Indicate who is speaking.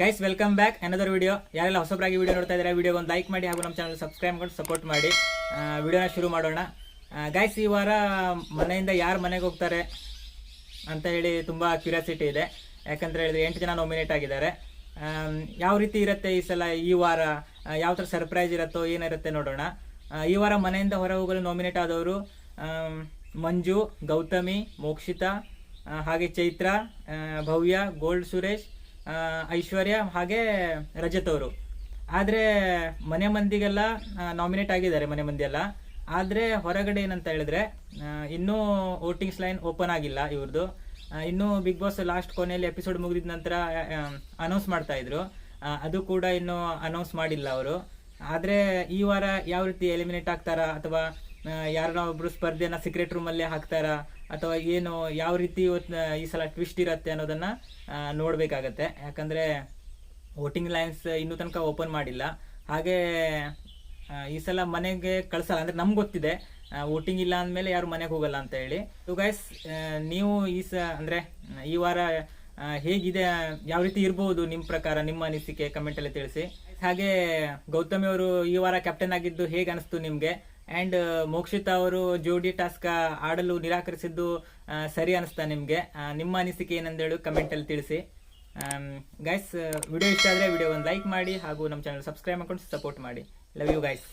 Speaker 1: Guys welcome back another video ಯಾರೆಲ್ಲ ಹೊಸಬರಾಗಿ video ನೋಡ್ತಾ ಇದ್ದಾರೆ ವಿಡಿಯೋಗೆ ಒಂದು ಲೈಕ್ ಮಾಡಿ ಹಾಗೂ ನಮ್ಮ ಚಾನಲ್ ಸಬ್ಸ್ಕ್ರೈಬ್ ಮಾಡಿ ಸಪೋರ್ಟ್ ಮಾಡಿ. ವಿಡಿಯೋನ ಶುರು ಮಾಡೋಣ. ಗೈಸ್ ಈ ವಾರ ಮನೆಯಿಂದ ಯಾರು ಮನೆಗೆ ಹೋಗ್ತಾರೆ ಅಂತ ಹೇಳಿ ತುಂಬ ಕ್ಯೂರಿಯಾಸಿಟಿ ಇದೆ. ಯಾಕಂತ ಹೇಳಿದ್ರೆ ಎಂಟು ಜನ ನಾಮಿನೇಟ್ ಆಗಿದ್ದಾರೆ. ಯಾವ ರೀತಿ ಇರುತ್ತೆ ಈ ಸಲ ಈ ವಾರ? ಯಾವ ಥರ ಸರ್ಪ್ರೈಸ್ ಇರುತ್ತೋ ಏನಿರುತ್ತೆ ನೋಡೋಣ. ಈ ವಾರ ಮನೆಯಿಂದ ಹೊರ ಹೋಗಲು ನಾಮಿನೇಟ್ ಆದವರು ಮಂಜು, ಗೌತಮಿ, ಮೋಕ್ಷಿತಾ ಹಾಗೆ ಚೈತ್ರ ಭವ್ಯ, ಗೋಲ್ಡ್ ಸುರೇಶ್ ಐಶ್ವರ್ಯ ಹಾಗೆ ರಜತ್ ಅವರು. ಆದರೆ ಮನೆ ಮಂದಿಗೆಲ್ಲ ನಾಮಿನೇಟ್ ಆಗಿದ್ದಾರೆ ಮನೆ ಮಂದಿಯೆಲ್ಲ. ಆದರೆ ಹೊರಗಡೆ ಏನಂತ ಹೇಳಿದ್ರೆ ಇನ್ನೂ ವೋಟಿಂಗ್ಸ್ ಲೈನ್ ಓಪನ್ ಆಗಿಲ್ಲ ಇವ್ರದ್ದು ಇನ್ನೂ ಬಿಗ್ ಬಾಸ್ ಲಾಸ್ಟ್ ಕೊನೆಯಲ್ಲಿ ಎಪಿಸೋಡ್ ಮುಗಿದ ನಂತರ ಅನೌನ್ಸ್ ಮಾಡ್ತಾ ಇದ್ರು. ಅದು ಕೂಡ ಇನ್ನೂ ಅನೌನ್ಸ್ ಮಾಡಿಲ್ಲ ಅವರು. ಆದರೆ ಈ ವಾರ ಯಾವ ರೀತಿ ಎಲಿಮಿನೇಟ್ ಆಗ್ತಾರಾ ಅಥವಾ ಯಾರನ್ನ ಒಬ್ರು ಸ್ಪರ್ಧೆಯನ್ನ ಸೀಕ್ರೆಟ್ ರೂಮಲ್ಲೇ ಹಾಕ್ತಾರಾ? ಅಥವಾ ಏನು, ಯಾವ ರೀತಿ ಈ ಸಲ ಟ್ವಿಸ್ಟ್ ಇರುತ್ತೆ ಅನ್ನೋದನ್ನ ನೋಡಬೇಕಾಗತ್ತೆ. ಯಾಕಂದ್ರೆ ವೋಟಿಂಗ್ ಲೈನ್ಸ್ ಇನ್ನೂ ತನಕ ಓಪನ್ ಮಾಡಿಲ್ಲ. ಹಾಗೆ ಈ ಸಲ ಮನೆಗೆ ಕಳ್ಸಲ್ಲ. ಅಂದ್ರೆ ನಮ್ಗೆ ಗೊತ್ತಿದೆ. ವೋಟಿಂಗ್ ಇಲ್ಲ ಅಂದಮೇಲೆ ಯಾರು ಮನೆಗೆ ಹೋಗಲ್ಲ ಅಂತ ಹೇಳಿ. ಸೊ ಗೈಸ್ ನೀವು ಈ ಸ, ಅಂದ್ರೆ, ಈ ವಾರ ಹೇಗಿದೆ? ಯಾವ ರೀತಿ ಇರ್ಬೋದು ನಿಮ್ಮ ಪ್ರಕಾರ, ನಿಮ್ಮ ಅನಿಸಿಕೆ ಕಮೆಂಟಲ್ಲಿ ತಿಳಿಸಿ. ಹಾಗೆ ಗೌತಮಿ ಅವರು ಈ ವಾರ ಕ್ಯಾಪ್ಟನ್ ಆಗಿದ್ದು ಹೇಗೆ ಅನಿಸ್ತು ನಿಮ್ಗೆ? ಅಂಡ್ ಮೋಕ್ಷಿತಾ ಅವರು ಜೋಡಿ ಟಾಸ್ಕ್ ಆಡಲು ನಿರಾಕರಿಸಿದ್ದು ಸರಿ ಅನಿಸ್ತಾ ನಿಮ್ಗೆ. ನಿಮ್ಮ ಅನಿಸಿಕೆ ಏನಂದೇಳು ಕಮೆಂಟ್ ಅಲ್ಲಿ ತಿಳಿಸಿ. ಗೈಸ್ ವಿಡಿಯೋ ಇಷ್ಟ ಆದರೆ ವಿಡಿಯೋ ಒಂದು ಲೈಕ್ ಮಾಡಿ ಹಾಗೂ ನಮ್ಮ ಚಾನಲ್ ಸಬ್ಸ್ಕ್ರೈಬ್ ಮಾಡ್ಕೊಂಡು ಸಪೋರ್ಟ್ ಮಾಡಿ. Love you guys